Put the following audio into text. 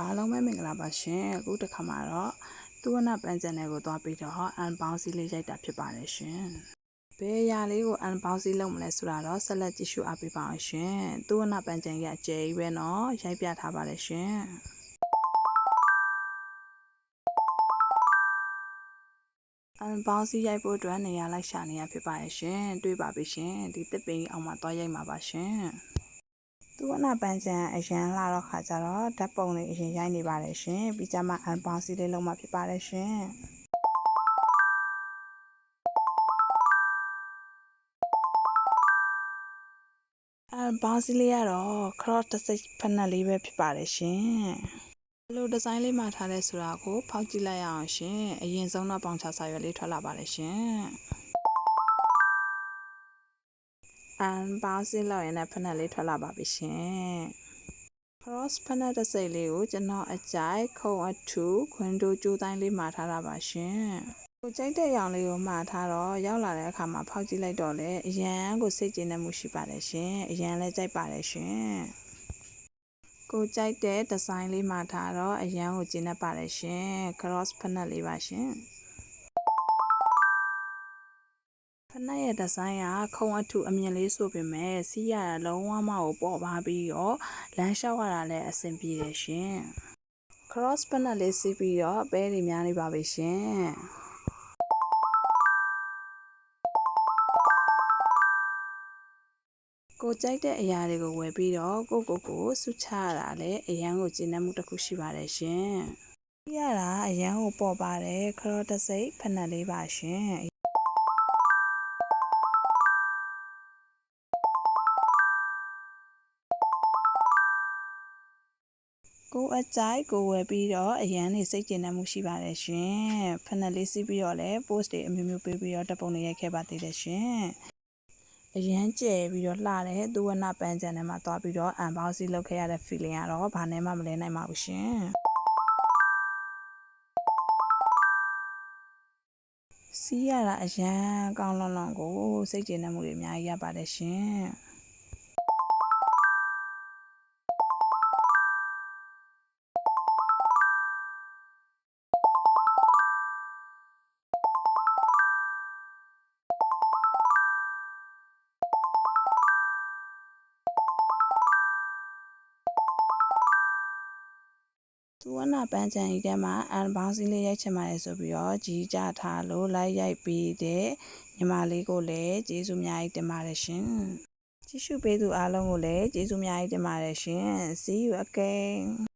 အားလုံးပဲမင်္ဂလာပါရှင်အခုတစ်ခါမှာတော့သူဝနပန်းချန်နယ်ကိုသွားပြီးတော့အန်ပေါင်းစီလေးရိုက်တာဖြစ်ပါတယ်ရှင်ဘယ်အရာလေးကိုအန်ပေါင်းစီလုပ်မလဲဆိုတာတော့ဆက်လက်ကြည့်ရှုအားပေးပါအောင်ရှင်သူဝနပန်းချန်ရဲ့အကျယ်ကြီးပဲเนาะရိုက်ပြထားပါတယ်ရှင်အန်ပေါင်းစီရိုက်ဖို့အတွက်နေရာလိုက်ရှာနေရဖြစ်ပါရဲ့ရှင်တွေ့ပါပြီရှင်ဒီတစ်ပင်အောင်မှာသွားရိုက်မှာပါရှင် သူကနာပန်းချံအရန်လာတော့ခါကြတော့ဓာတ်ပုံလေးအရင်ရိုက်နေပါတယ်ရှင်ပြီးကြမှာအန်ပေါင်းစီလေးလုံးမှာဖြစ်ပါတယ်ရှင်အန်ပေါင်းစီလေးကတော့ cross တစ်စိတ်ဖက်နက်လေးပဲဖြစ်ပါတယ်ရှင်ဘယ်လိုဒီဇိုင်းလေးမှာထားလဲဆိုတာကိုဖောက်ကြည့်လိုက်ရအောင်ရှင်အရင်ဆုံးတော့ပေါင်ချစာရွက်လေးထွက်လာပါတယ်ရှင် အန်ပေါင်းစီလောက်ရင်လည်းဖက်နက်လေးထွက်လာပါပြီရှင် cross ဖက်နက်တစ်စိတ်လေးကိုကျွန်တော်အကြိုက်ခုံအထူခွင်တို့ကျိုးတိုင်းလေးမှာထားတာပါရှင်ကိုကြိုက်တဲ့ရောင်လေးကိုမှာထားတော့ရောက်လာတဲ့အခါမှာဖောက်ကြည့်လိုက်တော့လေအရန်ကိုစိတ်ကျဉ်တဲ့မှုရှိပါတယ်ရှင်အရန်လည်းကြိုက်ပါတယ်ရှင်ကိုကြိုက်တဲ့ဒီဇိုင်းလေးမှာထားတော့အရန်ကိုကျဉ်တတ်ပါတယ်ရှင် cross ဖက်နက်လေးပါရှင် ဖက်နက်ရဲ့ဒီဇိုင်းကခုံအထူအမြင်လေးဆိုပေမဲ့စီးရတာလုံးဝမကိုပေါ်ပါပြီးတော့လမ်းလျှောက်ရတာလည်းအဆင်ပြေတယ်ရှင် cross ဖက်နက်လေးစီးပြီးတော့ပဲတွေများနေပါပြီရှင်ကိုကြိုက်တဲ့အရာတွေကိုဝယ်ပြီးတော့ကိုကိုကိုစုချရတာလည်းအရန်ကိုကျဉ်းနှံမှုတစ်ခုရှိပါတယ်ရှင်။ရတာအရန်ကိုပေါ်ပါတယ်ခရော့တစ်စိတ်ဖက်နက်လေးပါရှင်။ ကိုအကြိုက်ကိုဝယ်ပြီးတော့အရန်နေစိတ်ကျဉ်နှံမှုရှိပါတယ်ရှင်။ဖက်နက်လေးစီးပြီးတော့လည်း post တွေအမျိုးမျိုးပေးပြီးတော့တပ်ပုံတွေရိုက်ခဲ့ပါသေးတယ်ရှင်။အရန်ကျဲပြီးတော့လှတဲ့သူဝနပန်းချန်ထဲမှာသွားပြီးတော့အန်ဘောက်စီလုပ်ခဲ့ရတဲ့ feeling ကတော့ဘာနဲ့မှမလဲနိုင်ပါဘူးရှင်စီးရတာအရန်ကောင်းလွန်လွန်ကိုစိတ်ကျေနပ်မှုတွေအများကြီးရပါတယ်ရှင် သူဝနာပန်းချန်ကြီးထဲမှာအန်ဘောင်းစီလေးရိုက်ချင်ပါတယ်ဆိုပြီးတော့ကြီးကြထားလို့လိုက်ရိုက်ပြီးတဲ့ညီမလေးကိုလည်းကျေးဇူးအများကြီးတင်ပါတယ်ရှင်ကြည့်ရှုပေးသူအားလုံးကိုလည်းကျေးဇူးအများကြီးတင်ပါတယ်ရှင် see you again